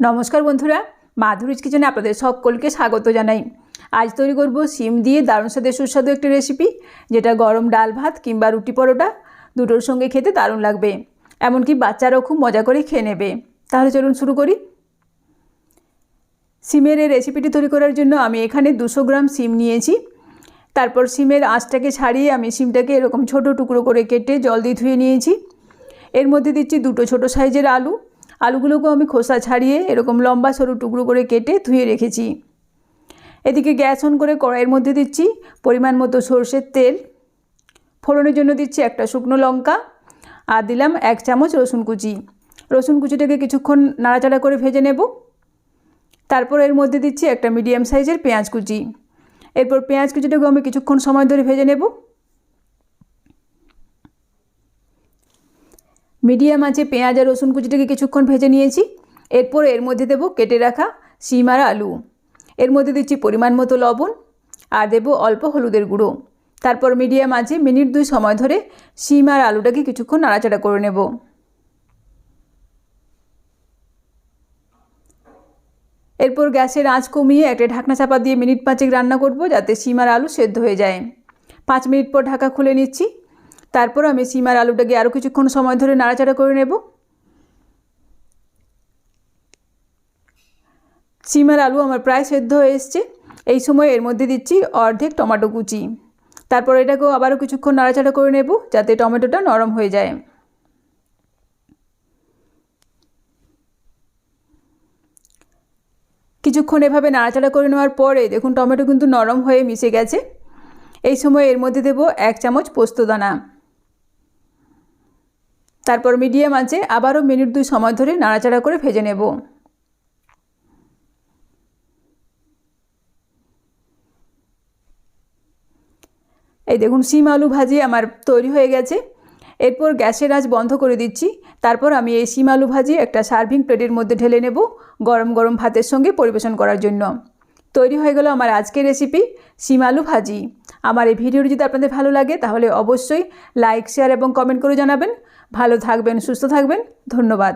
নমস্কার বন্ধুরা, মাধুরীজ কিচেনে আপনাদের সকলকে স্বাগত জানাই। আজ তৈরি করব সিম দিয়ে দারুণ স্বাদের সুস্বাদু একটি রেসিপি যেটা গরম ডাল ভাত কিংবা রুটি পরোটা দুটোর সঙ্গে খেতে দারুণ লাগবে। এমনকি বাচ্চারাও খুব মজা করে খেয়ে নেবে। তাহলে চলুন শুরু করি। সিমের এই রেসিপিটি তৈরি করার জন্য আমি এখানে দুশো গ্রাম সিম নিয়েছি। তারপর সিমের আঁচটাকে ছাড়িয়ে আমি সিমটাকে এরকম ছোট টুকরো করে কেটে জল দিয়ে ধুয়ে নিয়েছি। এর মধ্যে দিচ্ছি দুটো ছোট সাইজের আলু আলুগুলোকেও আমি খোসা ছাড়িয়ে এরকম লম্বা সরু টুকরো করে কেটে ধুয়ে রেখেছি। এদিকে গ্যাস অন করে কড়াইয়ের মধ্যে দিচ্ছি পরিমাণ মতো সর্ষের তেল। ফোড়নের জন্য দিচ্ছি একটা শুকনো লঙ্কা আর দিলাম এক চামচ রসুন কুচি। রসুন কুচিটাকে কিছুক্ষণ নাড়াচাড়া করে ভেজে নেব। তারপর এর মধ্যে দিচ্ছি একটা মিডিয়াম সাইজের পেঁয়াজ কুচি। এরপর পেঁয়াজ কুচিটাকে আমি কিছুক্ষণ সময় ধরে ভেজে নেব। মিডিয়াম আছে পেঁয়াজ আর রসুন কুচিটাকে কিছুক্ষণ ভেজে নিয়েছি। এরপর এর মধ্যে দেব কেটে রাখা শিম আর আলু। এর মধ্যে দিচ্ছি পরিমাণ মতো লবণ আর দেবো অল্প হলুদের গুঁড়ো। তারপর মিডিয়াম আছে মিনিট দুই সময় ধরে শিম আর আলুটাকে কিছুক্ষণ নাড়াচাড়া করে নেব। এরপর গ্যাসের আঁচ কমিয়ে একটা ঢাকনা চাপা দিয়ে মিনিট পাঁচেক রান্না করব যাতে শিম আর আলু সেদ্ধ হয়ে যায়। পাঁচ মিনিট পর ঢাকা খুলে নিচ্ছি। তারপর আমি সিমার আলুটাকে আরও কিছুক্ষণ সময় ধরে নাড়াচাড়া করে নেব। সিমার আলু আমার প্রায় সেদ্ধ হয়ে এসছে। এই সময় এর মধ্যে দিচ্ছি অর্ধেক টমেটো কুচি। তারপর এটাকেও আবারও কিছুক্ষণ নাড়াচাড়া করে নেব যাতে টমেটোটা নরম হয়ে যায়। কিছুক্ষণ এভাবে নাড়াচাড়া করে নেওয়ার পরে দেখুন টমেটো কিন্তু নরম হয়ে মিশে গেছে। এই সময় এর মধ্যে দেব এক চামচ পোস্তদানা তারপর মিডিয়াম আছে আবারও মিনিট দুই সময় ধরে নাড়াচাড়া করে ভেজে নেব। এই দেখুন, শিম আলু ভাজি আমার তৈরি হয়ে গেছে। এরপর গ্যাসের আঁচ বন্ধ করে দিচ্ছি। তারপর আমি এই শিম আলু ভাজি একটা সার্ভিং প্লেটের মধ্যে ঢেলে নেব গরম গরম ভাতের সঙ্গে পরিবেশন করার জন্য। তৈরি হয়ে গেল আমার আজকের রেসিপি শিম আলু ভাজি। আমার এই ভিডিওটি যদি আপনাদের ভালো লাগে, তাহলে অবশ্যই লাইক শেয়ার এবং কমেন্ট করে জানাবেন। ভালো থাকবেন, সুস্থ থাকবেন। ধন্যবাদ।